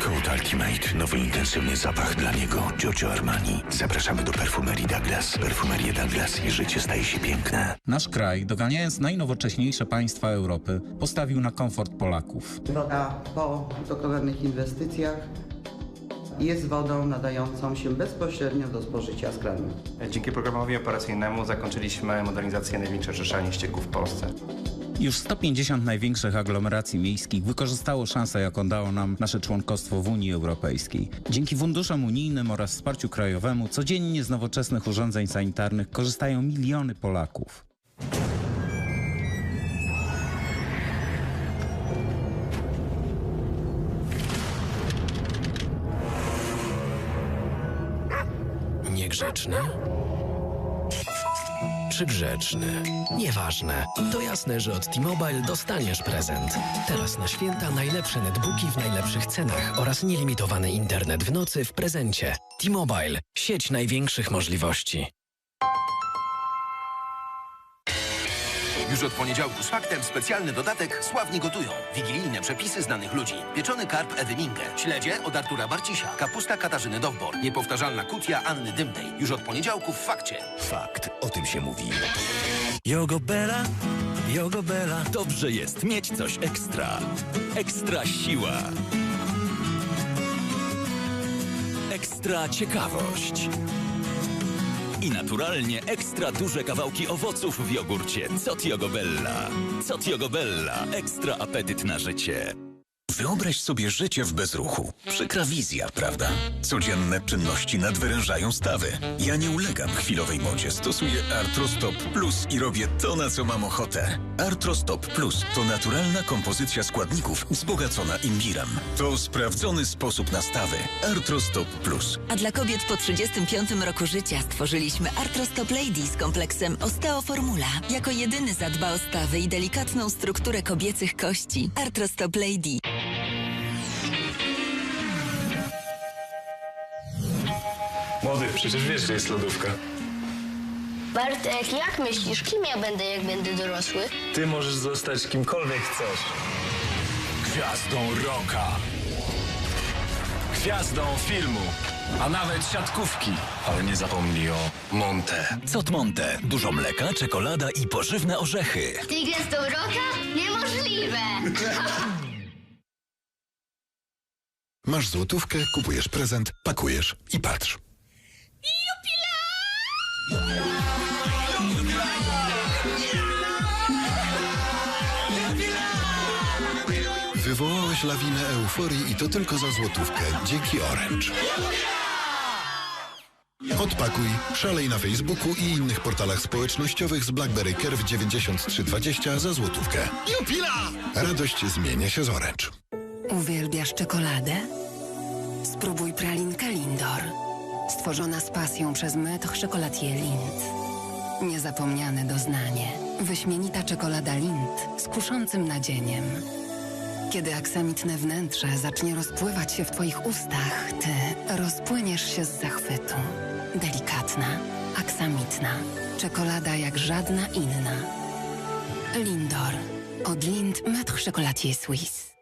Code Ultimate. Nowy intensywny zapach dla niego. Giorgio Armani. Zapraszamy do perfumerii Douglas. Perfumerię Douglas i życie staje się piękne. Nasz kraj, doganiając najnowocześniejsze państwa Europy, postawił na komfort Polaków. Woda po dokonanych inwestycjach jest wodą nadającą się bezpośrednio do spożycia z kranu. Dzięki programowi operacyjnemu zakończyliśmy modernizację największych rzeszalni ścieków w Polsce. Już 150 największych aglomeracji miejskich wykorzystało szansę, jaką dało nam nasze członkostwo w Unii Europejskiej. Dzięki funduszom unijnym oraz wsparciu krajowemu codziennie z nowoczesnych urządzeń sanitarnych korzystają miliony Polaków. Niegrzeczny? Czy grzeczny? Nieważne. To jasne, że od T-Mobile dostaniesz prezent. Teraz na święta najlepsze netbooki w najlepszych cenach oraz nielimitowany internet w nocy w prezencie. T-Mobile. Sieć największych możliwości. Już od poniedziałku z faktem specjalny dodatek Sławni gotują. Wigilijne przepisy znanych ludzi. Pieczony karp Ewy Minge. Śledzie od Artura Barcisia. Kapusta Katarzyny Dowbor. Niepowtarzalna kutia Anny Dymnej. Już od poniedziałku w fakcie. Fakt. O tym się mówi. Jogo Bella, Jogo Bella. Dobrze jest mieć coś ekstra. Ekstra siła. Ekstra ciekawość. I naturalnie ekstra duże kawałki owoców w jogurcie Cot Jogobella. Cot Jogobella. Ekstra apetyt na życie. Wyobraź sobie życie w bezruchu. Przykra wizja, prawda? Codzienne czynności nadwyrężają stawy. Ja nie ulegam chwilowej modzie. Stosuję Artrostop Plus i robię to, na co mam ochotę. Artrostop Plus to naturalna kompozycja składników wzbogacona imbirem. To sprawdzony sposób na stawy. Artrostop Plus. A dla kobiet po 35 roku życia stworzyliśmy Arthrostop Lady z kompleksem Osteoformula. Jako jedyny zadba o stawy i delikatną strukturę kobiecych kości. Arthrostop Lady. Przecież wiesz, że jest lodówka. Bartek, jak myślisz, kim ja będę, jak będę dorosły? Ty możesz zostać kimkolwiek chcesz. Gwiazdą roka. Gwiazdą filmu. A nawet siatkówki. Ale nie zapomnij o Monte. Cot Monte. Dużo mleka, czekolada i pożywne orzechy. Ty gwiazdą roka? Niemożliwe! Masz złotówkę, kupujesz prezent, pakujesz i patrz. Wywołałeś lawinę euforii i to tylko za złotówkę dzięki Orange. Odpakuj, szalej na Facebooku i innych portalach społecznościowych z BlackBerry Curve 9320 za złotówkę. Jupila! Radość zmienia się z Orange. Uwielbiasz czekoladę? Spróbuj pralinkę Lindor. Stworzona z pasją przez Maître Chocolatier Lind. Niezapomniane doznanie. Wyśmienita czekolada Lind z kuszącym nadzieniem. Kiedy aksamitne wnętrze zacznie rozpływać się w Twoich ustach, Ty rozpłyniesz się z zachwytu. Delikatna, aksamitna. Czekolada jak żadna inna. Lindor. Od Lind Maître Chocolatier Suisse.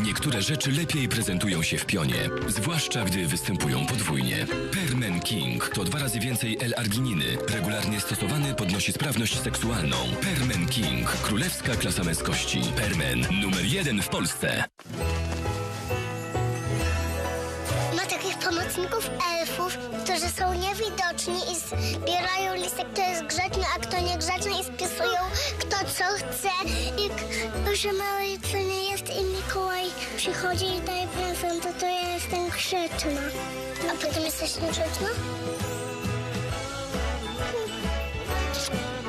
Niektóre rzeczy lepiej prezentują się w pionie, zwłaszcza gdy występują podwójnie. Permen King to dwa razy więcej L-argininy. Regularnie stosowany podnosi sprawność seksualną. Permen King. Królewska klasa męskości. Permen. Numer jeden w Polsce. Ma takich pomocników elfów, którzy są niewidoczni i zbierają listy, kto jest grzeczny, a kto niegrzeczny i spisują kto co chce i że małej przychodzi i daje prezent, to, to ja jestem grzeczna. A potem jesteś niegrzeczna?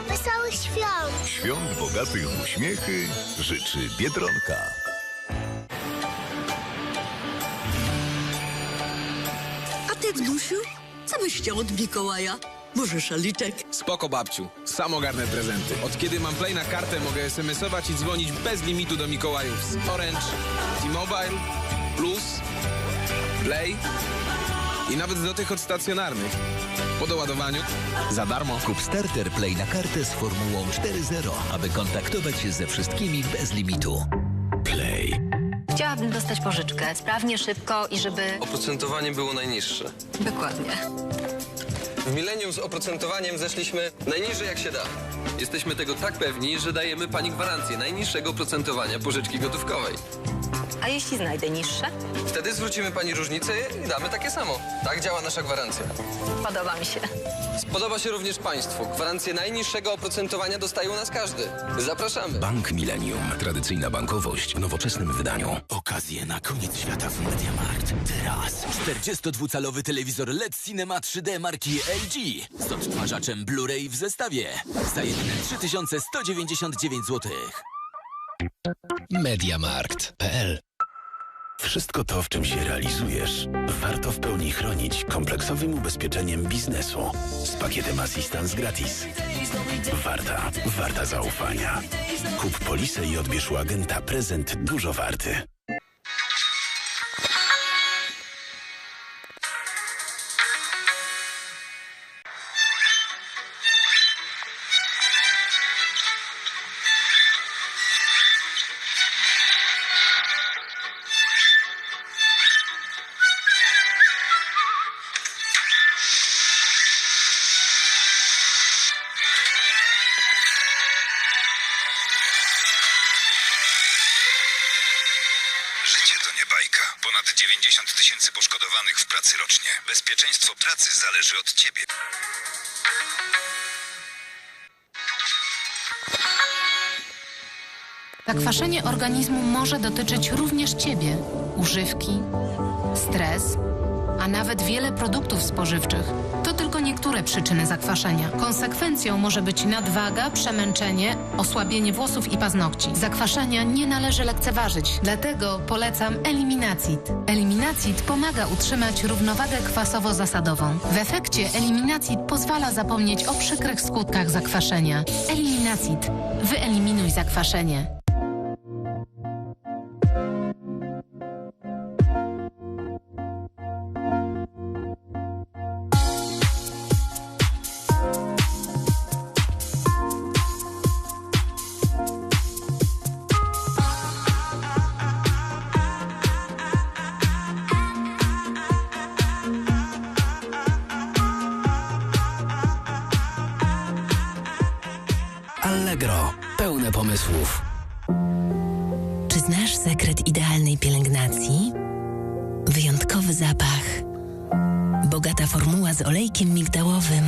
Wesołych świąt! Świąt bogatych w uśmiechy życzy Biedronka. A ty, Wnusiu, co byś chciał od Mikołaja? Może szaliczek? Spoko babciu, sam ogarnę prezenty. Od kiedy mam Play na kartę mogę smsować i dzwonić bez limitu do Mikołajów z Orange, T-Mobile, Plus, Play i nawet do tych od stacjonarnych. Po doładowaniu za darmo. Kup starter Play na kartę z formułą 4.0, aby kontaktować się ze wszystkimi bez limitu. Play. Chciałabym dostać pożyczkę. Sprawnie, szybko i żeby... Oprocentowanie było najniższe. Dokładnie. W Millennium z oprocentowaniem zeszliśmy najniżej jak się da. Jesteśmy tego tak pewni, że dajemy pani gwarancję najniższego oprocentowania pożyczki gotówkowej. A jeśli znajdę niższe? Wtedy zwrócimy pani różnicę i damy takie samo. Tak działa nasza gwarancja. Podoba mi się. Spodoba się również państwu. Gwarancję najniższego oprocentowania dostaje u nas każdy. Zapraszamy. Bank Millennium. Tradycyjna bankowość w nowoczesnym wydaniu. Okazje na koniec świata w Mediamarkt. Teraz 42-calowy telewizor LED Cinema 3D marki LG z odtwarzaczem Blu-ray w zestawie za jedyne 3199 zł. Mediamarkt.pl Wszystko to, w czym się realizujesz, warto w pełni chronić kompleksowym ubezpieczeniem biznesu z pakietem Assistance Gratis. Warta, warta zaufania. Kup polisę i odbierz u agenta prezent dużo warty. 90 tysięcy poszkodowanych w pracy rocznie. Bezpieczeństwo pracy zależy od ciebie. Zakwaszenie organizmu może dotyczyć również Ciebie. Używki, stres, a nawet wiele produktów spożywczych. To tylko niektóre przyczyny zakwaszenia. Konsekwencją może być nadwaga, przemęczenie, osłabienie włosów i paznokci. Zakwaszenia nie należy lekceważyć, dlatego polecam Eliminacid. Eliminacid pomaga utrzymać równowagę kwasowo-zasadową. W efekcie Eliminacid pozwala zapomnieć o przykrych skutkach zakwaszenia. Eliminacid. Wyeliminuj zakwaszenie. Z olejkiem migdałowym.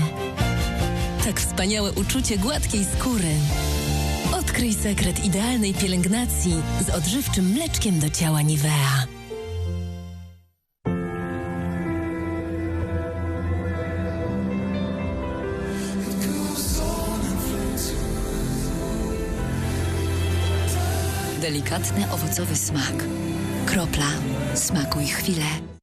Tak wspaniałe uczucie gładkiej skóry. Odkryj sekret idealnej pielęgnacji z odżywczym mleczkiem do ciała Nivea. Delikatny owocowy smak. Kropla. Smakuj chwilę.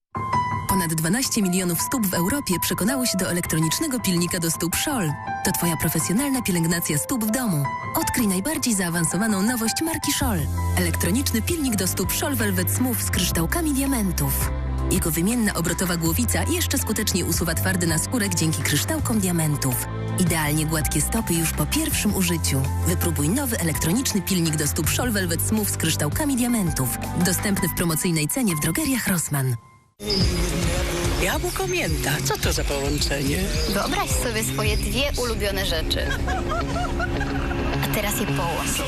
Ponad 12 milionów stóp w Europie przekonało się do elektronicznego pilnika do stóp Scholl. To Twoja profesjonalna pielęgnacja stóp w domu. Odkryj najbardziej zaawansowaną nowość marki Scholl. Elektroniczny pilnik do stóp Scholl Velvet Smooth z kryształkami diamentów. Jego wymienna obrotowa głowica jeszcze skuteczniej usuwa twardy naskórek dzięki kryształkom diamentów. Idealnie gładkie stopy już po pierwszym użyciu. Wypróbuj nowy elektroniczny pilnik do stóp Scholl Velvet Smooth z kryształkami diamentów. Dostępny w promocyjnej cenie w drogeriach Rossmann. Jabłko mięta. Co to za połączenie? Wyobraź sobie swoje dwie ulubione rzeczy. A teraz je połącz.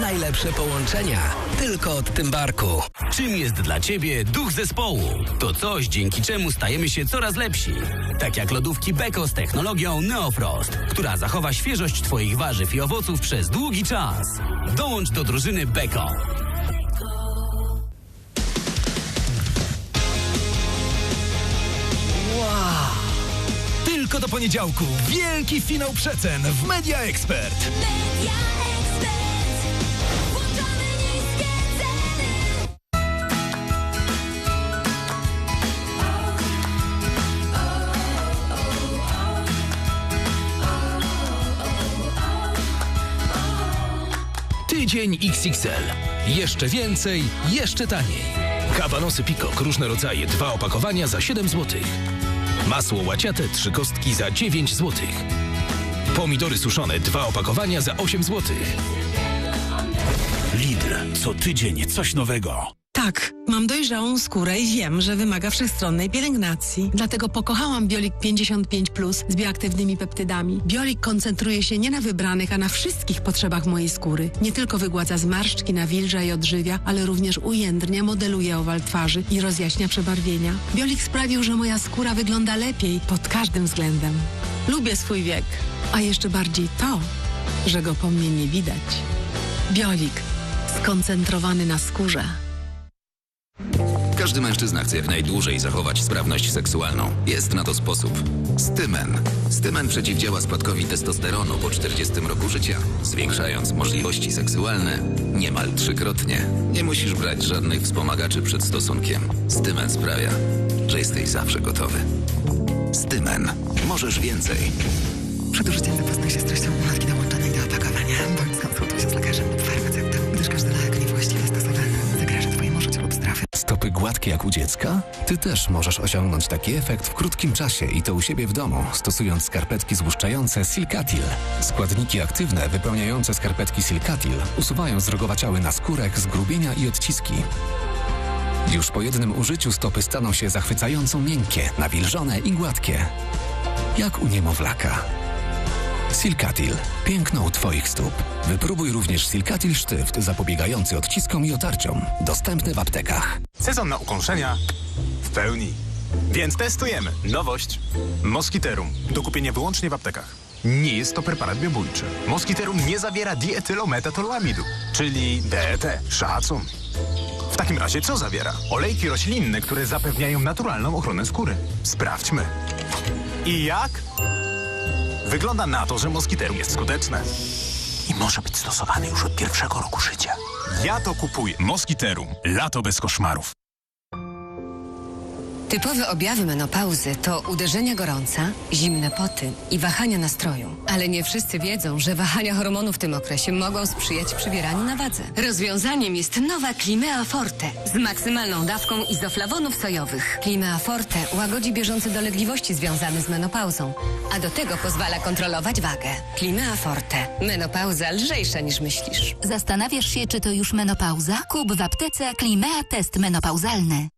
Najlepsze połączenia. Tylko od Tymbarku. Czym jest dla Ciebie duch zespołu? To coś, dzięki czemu stajemy się coraz lepsi. Tak jak lodówki Beko z technologią Neofrost, która zachowa świeżość Twoich warzyw i owoców przez długi czas. Dołącz do drużyny Beko. Poniedziałku wielki finał przecen w Media Expert. Tydzień XXL. Jeszcze więcej, jeszcze taniej. Kabanosy Pikok, różne rodzaje, dwa opakowania za 7 zł. Masło łaciate, trzy kostki za 9 zł. Pomidory suszone, dwa opakowania za 8 zł. Lidl. Co tydzień coś nowego. Tak, mam dojrzałą skórę i wiem, że wymaga wszechstronnej pielęgnacji. Dlatego pokochałam Biolik 55 Plus z bioaktywnymi peptydami. Biolik koncentruje się nie na wybranych, a na wszystkich potrzebach mojej skóry. Nie tylko wygładza zmarszczki, nawilża i odżywia, ale również ujędrnia, modeluje owal twarzy i rozjaśnia przebarwienia. Biolik sprawił, że moja skóra wygląda lepiej pod każdym względem. Lubię swój wiek, a jeszcze bardziej to, że go po mnie nie widać. Biolik. Skoncentrowany na skórze. Każdy mężczyzna chce jak najdłużej zachować sprawność seksualną. Jest na to sposób. Stymen. Stymen przeciwdziała spadkowi testosteronu po 40 roku życia, zwiększając możliwości seksualne niemal trzykrotnie. Nie musisz brać żadnych wspomagaczy przed stosunkiem. Stymen sprawia, że jesteś zawsze gotowy. Stymen. Możesz więcej. Przed użyciem zapoznaj się z treścią ulotki dołączonej do opakowania, bądź skonsultuj się z lekarzem lub farmaceutą, gdyż każdy lek gładkie jak u dziecka? Ty też możesz osiągnąć taki efekt w krótkim czasie i to u siebie w domu, stosując skarpetki złuszczające Silkatil. Składniki aktywne wypełniające skarpetki Silkatil usuwają zdrogowaciały na skórek, zgrubienia i odciski. Już po jednym użyciu stopy staną się zachwycająco miękkie, nawilżone i gładkie. Jak u niemowlaka. Silkatil. Piękno u Twoich stóp. Wypróbuj również Silkatil Sztyft zapobiegający odciskom i otarciom. Dostępny w aptekach. Sezon na ukąszenia w pełni. Więc testujemy. Nowość. Moskiterum. Do kupienia wyłącznie w aptekach. Nie jest to preparat biobójczy. Moskiterum nie zawiera dietylometatoluamidu, czyli DET. Szacun. W takim razie co zawiera? Olejki roślinne, które zapewniają naturalną ochronę skóry. Sprawdźmy. I jak? Wygląda na to, że moskiterum jest skuteczne. I może być stosowany już od pierwszego roku życia. Ja to kupuję. Moskiterum. Lato bez koszmarów. Typowe objawy menopauzy to uderzenia gorąca, zimne poty i wahania nastroju. Ale nie wszyscy wiedzą, że wahania hormonów w tym okresie mogą sprzyjać przybieraniu na wadze. Rozwiązaniem jest nowa Climea Forte z maksymalną dawką izoflawonów sojowych. Climea Forte łagodzi bieżące dolegliwości związane z menopauzą, a do tego pozwala kontrolować wagę. Climea Forte. Menopauza lżejsza niż myślisz. Zastanawiasz się, czy to już menopauza? Kup w aptece Klimea Test Menopauzalny.